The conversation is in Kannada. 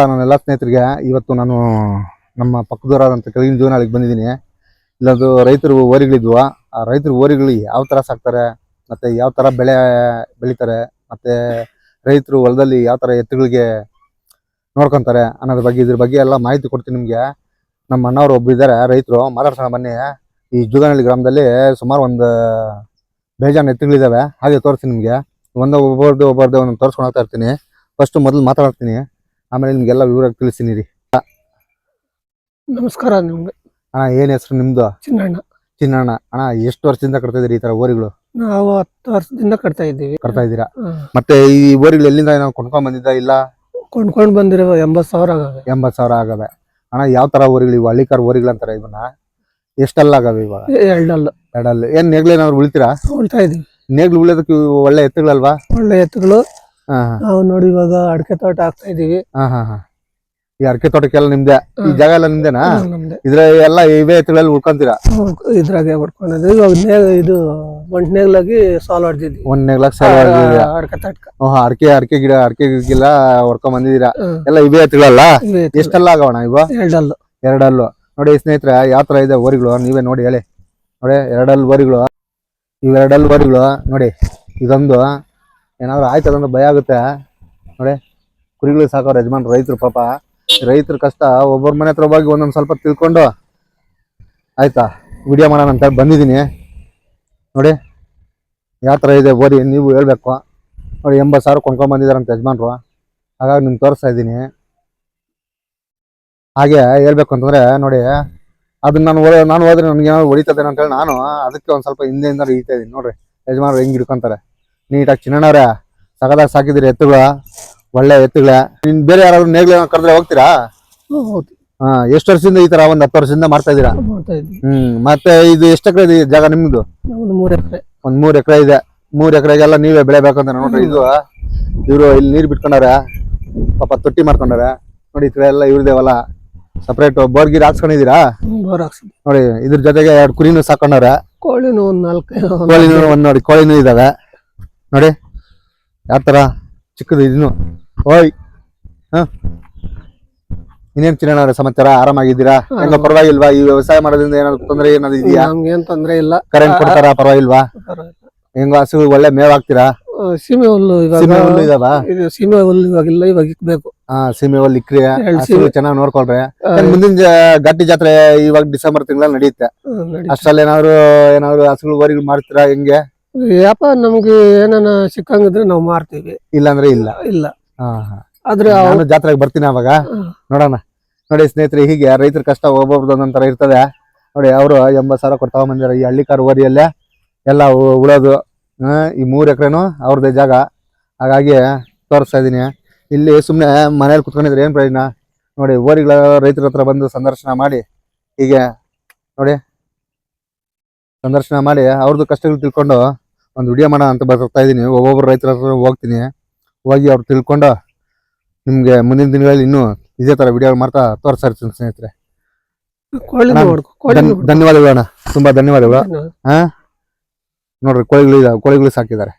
ನನ್ನೆಲ್ಲ ಸ್ನೇಹಿತರಿಗೆ ಇವತ್ತು ನಾನು ನಮ್ಮ ಪಕ್ಕದವರಾದಂಥ ಕೆಳಗಿನ ಜೀವನಗಳಿಗೆ ಬಂದಿದ್ದೀನಿ. ಇಲ್ಲೊಂದು ರೈತರು ಓರಿಗಳಿದ್ವು. ಆ ರೈತರು ಓರಿಗಳು ಯಾವ ಥರ ಸಾಕ್ತಾರೆ, ಮತ್ತು ಯಾವ ಥರ ಬೆಳೆ ಬೆಳಿತಾರೆ, ಮತ್ತು ರೈತರು ಹೊಲದಲ್ಲಿ ಯಾವ ಥರ ಎತ್ತುಗಳಿಗೆ ನೋಡ್ಕೊತಾರೆ ಅನ್ನೋದ್ರ ಬಗ್ಗೆ, ಇದ್ರ ಬಗ್ಗೆ ಎಲ್ಲ ಮಾಹಿತಿ ಕೊಡ್ತೀನಿ ನಿಮಗೆ. ನಮ್ಮ ಅಣ್ಣವರು ಒಬ್ರು ಇದ್ದಾರೆ, ರೈತರು. ಮಾತಾಡ್ಸೋಣ ಬನ್ನಿ. ಈ ಜುಗನಹಳ್ಳಿ ಗ್ರಾಮದಲ್ಲಿ ಸುಮಾರು ಒಂದು ಬೇಜಾನ್ ಎತ್ತುಗಳಿದ್ದಾವೆ. ಹಾಗೆ ತೋರಿಸ್ತೀನಿ ನಿಮಗೆ. ಒಂದು ಒಬ್ಬರದ್ದು ಒಬ್ಬರದ್ದು ಒಂದು ತೋರಿಸ್ಕೊಂಡು ಹೋಗ್ತಾ ಇರ್ತೀನಿ. ಫಸ್ಟ್ ಮೊದಲು ಮಾತಾಡ್ತೀನಿ. ಆಮೇಲೆ ನಿಮ್ಗೆಲ್ಲ ವಿವರ ತಿಳಿಸ್ತೀನಿ ರೀ ನಮಸ್ಕಾರ ನಿಮ್ಗೆ. ಅಣ್ಣ ಏನ್ ಹೆಸರು ನಿಮ್ದು? ಚಿನ್ನಣ್ಣ. ಚಿನ್ನಣ್ಣ. ಅಣ್ಣ ಎಷ್ಟು ವರ್ಷದಿಂದ ಕಟ್ತಾ ಇದ್ರಿ ಈ ತರ ಓರಿಗಳು ನಾವು ಹತ್ತು ವರ್ಷದಿಂದ ಕಟ್ತಾ ಇದ್ದೀವಿ. ಕಟ್ತಾ ಇದ್ದೀರಾ? ಮತ್ತೆ ಈ ಓರಿಗಳು ಎಲ್ಲಿಂದ ನಾವು ಕೊಂಡ್ಕೊಂಡ್ ಬಂದಿದ್ದ ಇಲ್ಲ? ಕೊಂಡ್ಕೊಂಡ್ ಬಂದಿರೋ ಎಂಬತ್ ಸಾವಿರ ಆಗವೆ. ಎಂಬತ್ ಸಾವಿರ ಆಗವೆ. ಅಣ್ಣ ಯಾವ ತರ ಓರಿಗಳು ಇವು? ಹಳ್ಳಿಕಾರ ಓರಿಗಳು ಅಂತಾರೆ ಇವನ್ನ ಎಷ್ಟೆಲ್ಲ ಆಗವೆ ಇವಾಗ? ಎರಡಲ್ಲ. ಎರಡಲ್ಲ. ಏನ್ ನೇಗ್ಲೇನಾದ್ರು ಉಳಿತೀರಾ? ಉಳ್ತಾ ಇದೀವಿ ನೇಗ್ಲು ಉಳಿಯೋದಕ್ಕೆ ಇವು ಒಳ್ಳೆ ಎತ್ತುಗಳಲ್ವಾ? ಒಳ್ಳೆ ಎತ್ತುಗಳು. ನಾವು ನೋಡಿ ಇವಾಗ ಅಡಕೆ ತೋಟ ಹಾಕ್ತಾ ಇದೀವಿ. ಹಾ ಹಾ ಹಾ. ಈ ಅಡಕೆ ತೋಟಕ್ಕೆಲ್ಲ ನಿಮ್ದೆ? ಈ ಜಾಗ ಎಲ್ಲ ನಿಮ್ದೇನಾ? ಇದ್ರ ಎಲ್ಲ ಇವೇ ಎತ್ತುಗಳಲ್ಲಿ ಉಳ್ಕೊಂತೀರಾ? ಇದ್ರಾಗೆ ಹೊಡ್ಕೊಂಡಿದ್ವಿ ಇವಾಗ ಇದು ಒಂಟ್ ನೇಗ್ಲಾಗಿ ಸಾಲ್ ಹೊಡ್ದಿದ್ವಿ ಒಂದ್ ನೆಗ್ಲಾಕ್ ಸಾವಿರ ಅಡಕೆ ತಟ್ಕ ಅಡಕೆ ಅಡಕೆ ಗಿಡ ಅಡಕೆ ಗಿಡ ಹೊಡ್ಕೊಂಡ್ ಬಂದಿದ್ದೀರಾ. ಎಲ್ಲ ಇವೇ ಎತ್ತುಗಳಲ್ಲ. ಎಷ್ಟೆಲ್ಲ ಆಗೋಣ ಇವ? ಎರಡಲ್ಲು. ಎರಡಲ್ಲು. ನೋಡಿ ಸ್ನೇಹಿತರೆ ಯಾವ ತರ ಇದೆ ಓರಿಗಳು ನೀವೇ ನೋಡಿ ಹೇಳಿ. ನೋಡಿ ಎರಡಲ್ ಓರಿಗಳು ಇವೆರಡಲ್ಲಿ ಓರಿಗಳು ನೋಡಿ ಇದೊಂದು ಏನಾದ್ರು ಆಯ್ತು ಅದೊಂದು ಭಯ ಆಗುತ್ತೆ. ನೋಡಿ ಕುರಿಗಳು ಸಾಕೋರು ಯಜಮಾನ್ ರೈತರು ಪಾಪ. ರೈತರ ಕಷ್ಟ ಒಬ್ಬರ ಮನೆ ಹತ್ರ ಹೋಗಿ ಒಂದೊಂದು ಸ್ವಲ್ಪ ತಿಳ್ಕೊಂಡು. ಆಯ್ತಾ? ವಿಡಿಯೋ ಮಾಡೋಣ ಅಂತ ಹೇಳಿ ಬಂದಿದ್ದೀನಿ. ನೋಡಿ, ಯಾವ ಥರ ಇದೆ ಬೋರಿ ನೀವು ಹೇಳ್ಬೇಕು. ನೋಡಿ, ಎಂಬತ್ತು ಸಾವಿರ ಕೊಂಡ್ಕೊಂಡ್ ಬಂದಿದಾರಂತ ಯಜಮಾನ್ರು. ಹಾಗಾಗಿ ನಿಮ್ಗೆ ತೋರಿಸ್ತಾ ಇದ್ದೀನಿ. ಹಾಗೆ ಹೇಳ್ಬೇಕು ಅಂತಂದ್ರೆ, ನೋಡಿ, ಅದನ್ನ ನಾನು ಓದ ನಾನು ಹೋದ್ರೆ ನನಗೆ ಏನಾದ್ರು ಹೊಡಿತದೇನೋ ಅಂತೇಳಿ ನಾನು ಅದಕ್ಕೆ ಒಂದು ಸ್ವಲ್ಪ ಹಿಂದೆಯಿಂದ ಹಿಡಿತಾ ಇದ್ದೀನಿ. ನೋಡಿರಿ, ಯಜಮಾನ್ರು ಹೆಂಗೆ ಹಿಡ್ಕೊಂತಾರೆ. ನೀಟಾಗಿ ಚಿನ್ನಣ್ಣವ್ರೆ ಸಗದಾಗ ಸಾಕಿದಿರಿ ಎತ್ತುಗಳ ಒಳ್ಳೆ ಎತ್ತುಗಳ. ನಿನ್ ಬೇರೆ ಯಾರಾದ್ರೂ ನೇಗ್ಲ ಕರೆದ್ರೆ ಹೋಗ್ತೀರಾ? ಹಾ ಎಷ್ಟು ವರ್ಷದಿಂದ ಈ ತರ ಒಂದ್ ಹತ್ತು ವರ್ಷದಿಂದ ಮಾಡ್ತಾ ಇದ್ವಿ ಹ್ಮ್ ಮತ್ತೆ ಇದು ಎಷ್ಟು ಎಕರೆ ಇದೆ ಜಾಗ ನಿಮ್ದು? ಮೂರ್ ಎಕರೆ. ಒಂದ್ ಮೂರ್ ಎಕರೆ ಇದೆ. ಮೂರ್ ಎಕರೆಗೆಲ್ಲ ನೀವೇ ಬೆಳೆ ಬೇಕಂತ ನೋಡ್ರಿ ಇದು. ಇವ್ರು ಇಲ್ಲಿ ನೀರ್ ಬಿಟ್ಕೊಂಡಾರ ಪಾಪ ತೊಟ್ಟಿ ಮಾಡ್ಕೊಂಡಾರ ನೋಡಿ ಈ ಕಡೆ ಎಲ್ಲ ಇವ್ರದೇವಲ್ಲ. ಸಪ್ರೇಟ್ ಬೋರ್ ಗೀರ್ ಹಾಕ್ಸ್ಕೊಂಡಿದೀರಾ ನೋಡಿ ಇದ್ರ ಜೊತೆಗೆ ಎರಡು ಕುರಿನೂ ಸಾಕೊಂಡಾರ ಕೋಳಿನೂ ಒಂದ್ ನಾಲ್ಕು ಕೋಳಿನೂ ಒಂದ್ ನೋಡಿ ಕೋಳಿನೂ ಇದಾವೆ. ನೋಡಿ ಯಾವ ಥರ ಚಿಕ್ಕದು ಇದನ್ನು ಓಯ್ ಹ? ಇನ್ನೇನ್ ಚಿನ್ನಣ್ಣ ಸಮಾಚಾರ? ಆರಾಮಾಗಿದ್ದೀರಾ? ಹೆಂಗ ಪರವಾಗಿಲ್ವಾ? ಈ ವ್ಯವಸಾಯ ಮಾಡೋದ್ರಿಂದ ಏನಾದ್ರು ತೊಂದರೆ ಏನಾದ್ರು ಇದೆಯಾ? ನಮ್ಗೇನ್ ತೊಂದ್ರೆ ಇಲ್ಲ. ಕರೆಂಟ್ ಕೊಡ್ತಾರ? ಪರವಾಗಿಲ್ವಾ. ಹೆಂಗ ಹಸು ಒಳ್ಳೆ ಮೇವ್ ಹಾಕ್ತೀರಾ ಸೀಮೆ ಹುಲ್ಲು ಸೀಮೆ ಹುಲ್ಲು ಇದಾವ? ಇದು ಸೀಮೆ ಹುಲ್ಲು ಇವಾಗಿಲ್ಲ ಇವಾಗ ಇಕ್ಬೇಕು. ಹಾ ಸೀಮೆ ಹುಲ್ಲು ಇಕ್ರಿ. ಚೆನ್ನಾಗಿ ನೋಡ್ಕೊಳ್ರಿ. ಮುಂದಿನ ಗಟ್ಟಿ ಜಾತ್ರೆ ಇವಾಗ ಡಿಸೆಂಬರ್ ತಿಂಗಳಲ್ಲಿ ನಡೆಯುತ್ತೆ. ಅಷ್ಟ್ರಲ್ಲಿ ಏನಾದ್ರು ಏನಾದ್ರು ಹಸುಗಳು ವರಿಗಳು ಮಾಡ್ತೀರಾ ಹೆಂಗೆ? ವ್ಯಾಪ ನಮ್ಗೆ ಏನಾನ ಸಿಕ್ಕಂಗಿದ್ರೆ ನಾವು ಮಾರ್ತೀವಿ. ಇಲ್ಲಾಂದ್ರೆ ಇಲ್ಲ. ಇಲ್ಲ. ಹಾ ಹಾ. ಆದ್ರೆ ಅವ್- ನಾನು ಜಾತ್ರೆಗೆ ಬರ್ತೀನಿ ಅವಾಗ. ನೋಡೋಣ. ನೋಡಿ ಸ್ನೇಹಿತರೆ ಹೀಗೆ ರೈತರ ಕಷ್ಟ ಒಬ್ಬೊಬ್ರದ್ದು ಒಂದೊಂದ್ ತರ ಇರ್ತದೆ. ನೋಡಿ ಅವರು ಎಂಬತ್ ಸಾವಿರ ಕೊಡ್ತಾವ ಬಂದಿರ ಈ ಹಳ್ಳಿ ಹಳ್ಳಿಕಾರ್ ಓರಿಯಲ್ಲೇ ಎಲ್ಲ ಉ- ಉಳೋದು. ಈ ಮೂರ್ ಎಕರೆನು ಅವ್ರದ್ದೇ ಜಾಗ. ಹಾಗಾಗಿ ತೋರಿಸ್ತಾ ಇದೀನಿ ಇಲ್ಲಿ ಸುಮ್ನೆ ಮನೇಲಿ ಕುತ್ಕೊಂಡಿದ್ರೆ ಏನ್ ಪ್ರಯೋಜನ? ನೋಡಿ ಓರಿಗಳ ರೈತರ ಹತ್ರ ಬಂದು ಸಂದರ್ಶನ ಮಾಡಿ ಹೀಗೆ ನೋಡಿ. ಸಂದರ್ಶನ ಮಾಡಿ ಅವ್ರದ್ದು ಕಷ್ಟಗಳು ತಿಳ್ಕೊಂಡು ಒಂದು ವಿಡಿಯೋ ಮಾಡೋಣ ಅಂತ ಬರ್ತಾ ಇದ್ದೀನಿ. ಒಬ್ಬೊಬ್ಬರು ರೈತರ ಹತ್ರ ಹೋಗ್ತೀನಿ. ಹೋಗಿ ಅವ್ರು ತಿಳ್ಕೊಂಡು ನಿಮಗೆ ಮುಂದಿನ ದಿನಗಳಲ್ಲಿ ಇನ್ನೂ ಇದೇ ತರ ವಿಡಿಯೋ ಮಾಡ್ತಾ ತೋರಿಸ್ತಾ ಇರ್ತೀನಿ ಸ್ನೇಹಿತರೆ ಧನ್ಯವಾದಗಳು ಅಣ್ಣ. ತುಂಬಾ ಧನ್ಯವಾದಗಳು. ಹಾಂ? ನೋಡ್ರಿ ಕೋಳಿಗಳು ಇದಾವೆ ಕೋಳಿಗಳು ಸಾಕಿದ್ದಾರೆ.